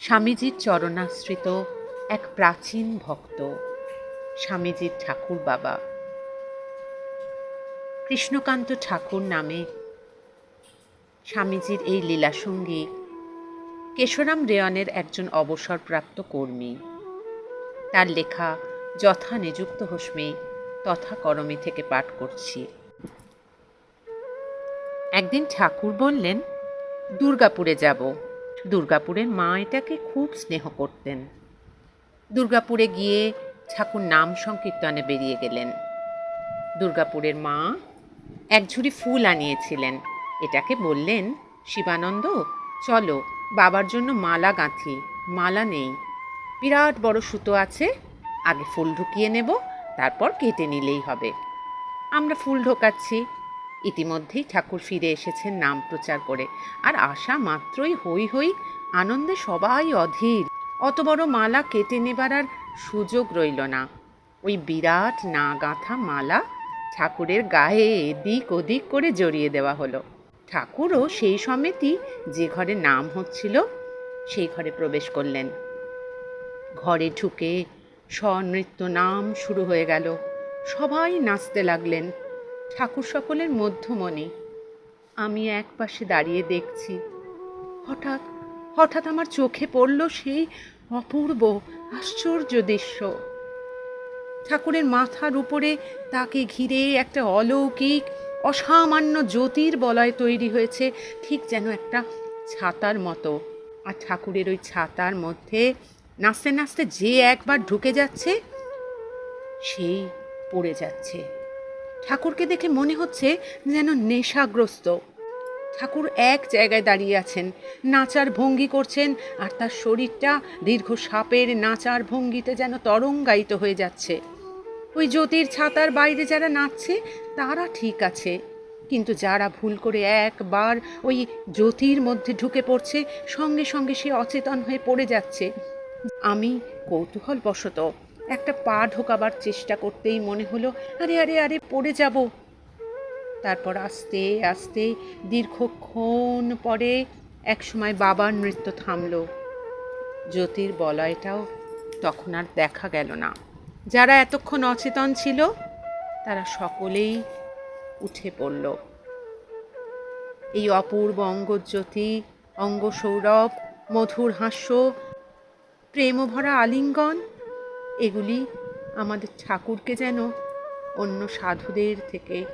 স্বামীজির চরণাশ্রিত এক প্রাচীন ভক্ত, স্বামীজির ঠাকুর বাবা। কৃষ্ণকান্ত ঠাকুর নামে স্বামীজির এই লীলাসঙ্গী কেশরাম রেয়নের একজন অবসরপ্রাপ্ত কর্মী। তার লেখা যথা নিযুক্ত হোসমে তথা করমে থেকে পাঠ করছি। একদিন ঠাকুর বললেন, দুর্গাপুরে যাব। দুর্গাপুরের মা এটাকে খুব স্নেহ করতেন। দুর্গাপুরে গিয়ে ঠাকুর নাম সংকীর্তনে বেরিয়ে গেলেন। দুর্গাপুরের মা এক ঝুড়ি ফুল আনিয়েছিলেন। এটাকে বললেন, শিবানন্দ, চলো, বাবার জন্য মালা গাঁথি, মালা নেই। বিরাট বড় সুতো আছে, আগে ফুল ঢুকিয়ে নেব, তারপর কেটে নিলেই হবে। আমরা ফুল ঢোকাচ্ছি ইতিমধ্যেই ঠাকুর ফিরে এসেছেন নাম প্রচার করে। আর আশা মাত্রই হই হই আনন্দে সবাই অধীর। অত বড় মালা কেটে নেবার আর সুযোগ রইল না। ওই বিরাট না গাঁথা মালা ঠাকুরের গায়ে এদিক ওদিক করে জড়িয়ে দেওয়া হলো। ঠাকুরও সেই সমেতই যে ঘরে নাম হচ্ছিল, সেই ঘরে প্রবেশ করলেন। ঘরে ঢুকে স্বনৃত্য নাম শুরু হয়ে গেল। সবাই নাচতে লাগলেন। ঠাকুর সকলের মধ্যমণি। আমি এক পাশে দাঁড়িয়ে দেখছি। হঠাৎ হঠাৎ আমার চোখে পড়ল সেই অপূর্ব, আশ্চর্য দৃশ্য। ঠাকুরের মাথার উপরে তাকে ঘিরে একটা অলৌকিক, অসামান্য জ্যোতির বলয় তৈরি হয়েছে, ঠিক যেন একটা ছাতার মতো। আর ঠাকুরের ওই ছাতার মধ্যে নাচতে নাচতে যে একবার ঢুকে যাচ্ছে, সেই পড়ে যাচ্ছে। ঠাকুরকে দেখে মনে হচ্ছে যেন নেশাগ্রস্ত। ঠাকুর এক জায়গায় দাঁড়িয়ে আছেন, নাচার ভঙ্গি করছেন, আর তার শরীরটা দীর্ঘ সাপের নাচার ভঙ্গিতে যেন তরঙ্গায়িত হয়ে যাচ্ছে। ওই জ্যোতির ছাতার বাইরে যারা নাচছে, তারা ঠিক আছে। কিন্তু যারা ভুল করে একবার ওই জ্যোতির মধ্যে ঢুকে পড়ছে, সঙ্গে সঙ্গে সে অচেতন হয়ে পড়ে যাচ্ছে। আমি কৌতূহলবশত একটা পা ঢোকাবার চেষ্টা করতেই মনে হলো, আরে আরে আরে, পড়ে যাব। তারপর আস্তে আস্তে, দীর্ঘক্ষণ পরে একসময় বাবার নৃত্য থামল। জ্যোতির বলয়টাও তখন আর দেখা গেল না। যারা এতক্ষণ অচেতন ছিল, তারা সকলেই উঠে পড়ল। এই অপূর্ব অঙ্গজ্যোতি, অঙ্গসৌরভ, মধুর হাস্য, প্রেমভরা আলিঙ্গন এগুলি আমাদের ঠাকুরকে যেন অন্য সাধুদের থেকে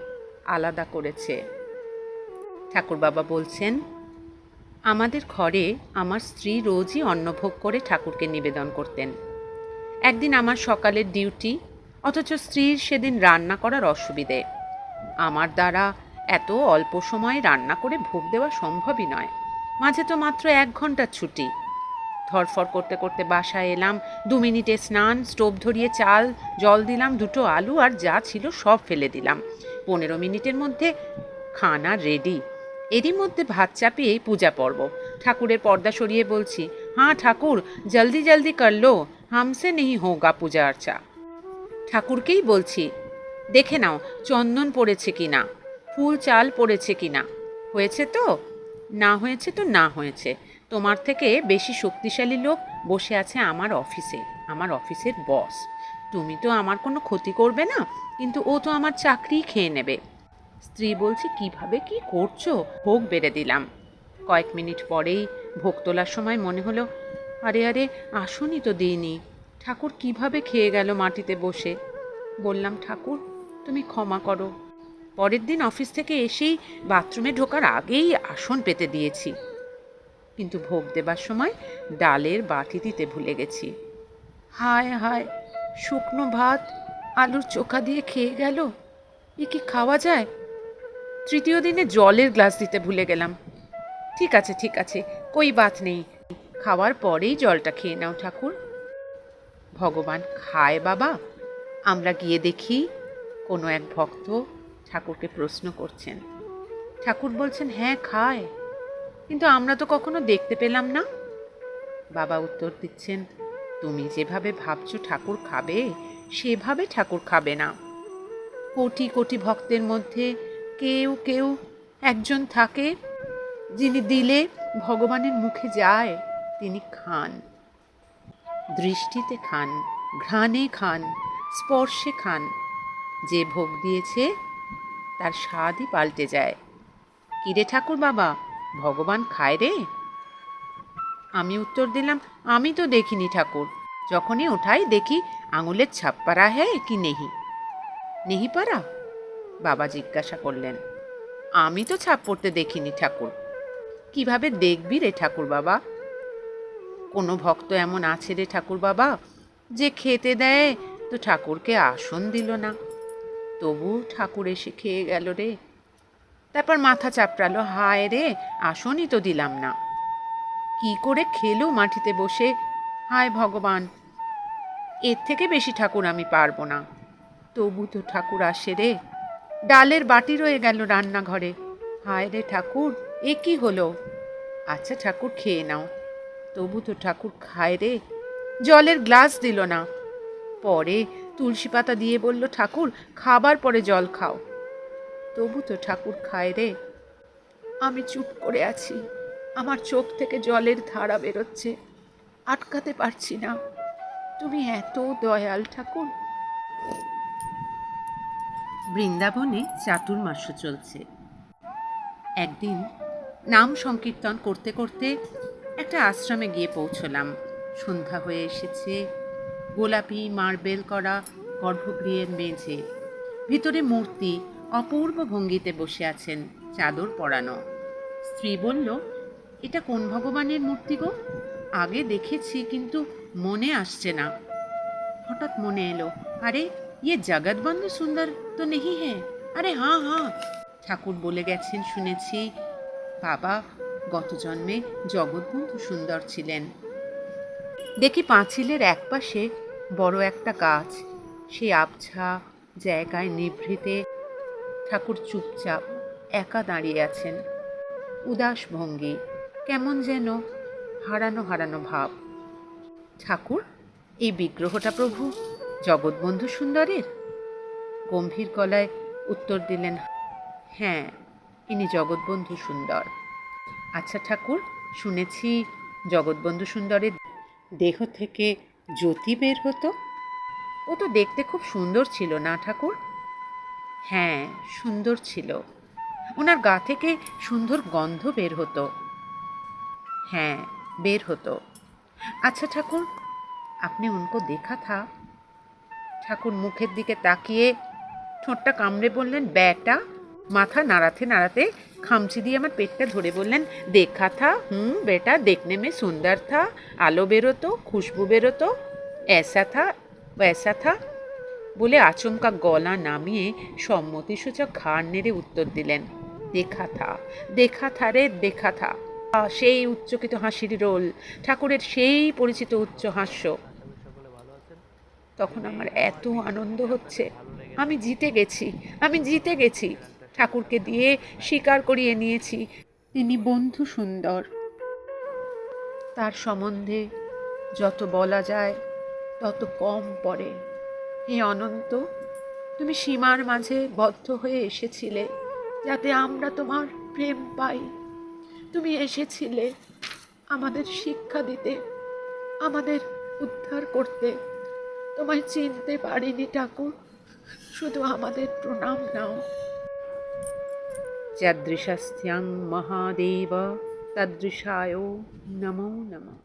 আলাদা করেছে। ঠাকুর বাবা বলছেন, আমাদের ঘরে আমার স্ত্রী রোজই অন্নভোগ করে ঠাকুরকে নিবেদন করতেন। একদিন আমার সকালের ডিউটি, অথচ স্ত্রীর সেদিন রান্না করার অসুবিধে। আমার দ্বারা এত অল্প সময়ে রান্না করে ভোগ দেওয়া সম্ভবই নয়। মাঝে তো মাত্র এক ঘণ্টার ছুটি। ধরফর করতে করতে বাসায় এলাম। দু মিনিটে স্নান, স্টোভ ধরিয়ে চাল, জল দিলাম, দুটো আলু আর যা ছিল সব ফেলে দিলাম। পনেরো মিনিটের মধ্যে খানা রেডি এরই মধ্যে ভাত চাপিয়ে পূজা পর্ব। ঠাকুরের পর্দা সরিয়ে বলছি হ্যাঁ ঠাকুর, জলদি জলদি করল হামসে নেই হোগা পূজা আর্চা। ঠাকুরকেই বলছি, দেখে নাও, চন্দন পড়েছে কি না? ফুল চাল পড়েছে কি না? হয়েছে তো? না হয়েছে তো না হয়েছে। তোমার থেকে বেশি শক্তিশালী লোক বসে আছে আমার অফিসে, আমার অফিসের বস। তুমি তো আমার কোনো ক্ষতি করবে না, কিন্তু ও তো আমার চাকরি খেয়ে নেবে। স্ত্রী বলছে, কীভাবে কি করছ? ভোগ বেড়ে দিলাম। কয়েক মিনিট পরেই ভোগ তোলার সময় মনে হলো, আরে আরে আসুনই তো দিইনি। ঠাকুর কীভাবে খেয়ে গেল মাটিতে বসে? বললাম, ঠাকুর, তুমি ক্ষমা করো। পরের দিন অফিস থেকে এসেই বাথরুমে ঢোকার আগেই আসন পেতে দিয়েছি। কিন্তু ভোগ দেবার সময় ডালের বাটি দিতে ভুলে গেছি। হায় হায়, শুকনো ভাত আলুর চোখা দিয়ে খেয়ে গেল? এ কি খাওয়া যায়? তৃতীয় দিনে জলের গ্লাস দিতে ভুলে গেলাম। ঠিক আছে ঠিক আছে, কই বাত নেই। খাওয়ার পরেই জলটা খেয়ে নাও ঠাকুর। ভগবান খায় বাবা। আমরা গিয়ে দেখি কোনো এক ভক্ত ঠাকুরকে প্রশ্ন করছেন। ঠাকুর বলছেন হ্যাঁ খায়। কিন্তু আমরা তো কখনো দেখতে পেলাম না। বাবা উত্তর দিচ্ছেন, তুমি যেভাবে ভাবছ ঠাকুর খাবে, সেভাবে ঠাকুর খাবে না। কোটি কোটি ভক্তের মধ্যে কেউ কেউ একজন থাকে যিনি দিলে ভগবানের মুখে যায়, তিনি খান। দৃষ্টিতে খান, ঘ্রাণে খান, স্পর্শে খান। যে ভোগ দিয়েছে, তার স্বাদই পাল্টে যায়। কিরে ঠাকুর বাবা ভগবান খায় রে। আমি উত্তর দিলাম, আমি তো দেখিনি ঠাকুর। যখনই ওঠাই দেখি আঙুলের ছাপ পারা হ্যাঁ কি নেহি। নেহি পারা বাবা জিজ্ঞাসা করলেন, আমি তো ছাপ পড়তে দেখিনি ঠাকুর। কীভাবে দেখবি রে ঠাকুর বাবা? কোনো ভক্ত এমন আছে রে ঠাকুর বাবা, যে খেতে দেয় তো ঠাকুরকে আসন দিল না। তবু ঠাকুর এসে খেয়ে গেল রে। তারপর মাথা চাপড়ালো, হায় রে, আসনই তো দিলাম না। কি করে খেলো মাটিতে বসে? হায় ভগবান, এর থেকে বেশি ঠাকুর আমি পারব না। তবু তো ঠাকুর আসে রে। ডালের বাটি রয়ে গেল রান্নাঘরে। হায় রে ঠাকুর, এ কি হলো? আচ্ছা ঠাকুর খেয়ে নাও। তবু তো ঠাকুর খায় রে। জলের গ্লাস দিল না। পরে, তুলসী পাতা দিয়ে বলল, ঠাকুর, খাবার পরে জল খাও। তবু তো ঠাকুর খায় রে। আমি চুপ করে আছি। আমার চোখ থেকে জলের ধারা বেরোচ্ছে। আটকাতে পারছি না। তুমি এত দয়াল ঠাকুর। বৃন্দাবনে চাতুর্মাস্য চলছে। একদিন নাম সংকীর্তন করতে করতে একটা আশ্রমে গিয়ে পৌঁছলাম। সন্ধ্যা হয়ে এসেছে। গোলাপি, মার্বেল করা গর্ভগৃহের মেঝে। ভিতরে মূর্তি অপূর্ব ভঙ্গিতে বসে আছেন চাদর পরানো। স্ত্রী বলল, এটা কোন ভগবানের মূর্তি গো? আগে দেখেছি, কিন্তু মনে আসছে না। হঠাৎ মনে এলো, আরে ইয়ে জগৎবন্ধু সুন্দর তো নেহি হ্যাঁ আরে হ্যাঁ হ্যাঁ ঠাকুর বলে গেছেন, শুনেছি, বাবা গত জন্মে জগৎবন্ধু সুন্দর ছিলেন। দেখি পাঁচিলের একপাশে বড় একটা গাছ। সেই আবছা জায়গায় নিভৃতে ঠাকুর চুপচাপ একা দাঁড়িয়ে আছেন। উদাস ভঙ্গি, কেমন যেন হারানো হারানো ভাব। ঠাকুর, এই বিগ্রহটা প্রভু জগৎবন্ধু সুন্দরের? গম্ভীর গলায় উত্তর দিলেন হ্যাঁ ইনি জগৎবন্ধু সুন্দর। আচ্ছা ঠাকুর, শুনেছি জগৎবন্ধু সুন্দরের দেহ থেকে জ্যোতি বের হতো? ও তো দেখতে খুব সুন্দর ছিল না ঠাকুর? হ্যাঁ সুন্দর ছিল ওনার গা থেকে সুন্দর গন্ধ বের হতো হ্যাঁ বের হতো আচ্ছা ঠাকুর আপনি উনকো দেখা থা ঠাকুর মুখের দিকে তাকিয়ে ঠোঁটটা কামড়ে বললেন ব্যাটা মাথা নাড়াতে নাড়াতে খামচি দিয়ে আমার পেটটা ধরে বললেন দেখা থা হুম বেটা দেখনে মে সুন্দর থা আলো বেরোতো খুশবু বেরোতো ऐसा था वैसा था বলে আচমকা গলা নামিয়ে সম্মতিসূচক ঘাড় নেড়ে উত্তর দিলেন দেখা থা দেখা থা রে দেখা থা সেই উচ্চকিত হাসির রোল, ঠাকুরের সেই পরিচিত উচ্চ হাস্য। তখন আমার এত আনন্দ হচ্ছে। আমি জিতে গেছি, আমি জিতে গেছি। ঠাকুরকে দিয়ে স্বীকার করিয়ে নিয়েছি। তিনি বন্ধু সুন্দর। তার সম্বন্ধে যত বলা যায়, তত কম পড়ে। হে অনন্ত, তুমি সীমার মাঝে বদ্ধ হয়ে এসেছিলে যাতে আমরা তোমার প্রেম পাই। তুমি এসেছিলে আমাদের শিক্ষা দিতে, আমাদের উদ্ধার করতে। তোমায় চিনতে পারিনি ঠাকুর, শুধু আমাদের প্রণাম নাও। যাদৃশাস্ত্যাং মহাদেব, তাদৃশায় নমো নমঃ।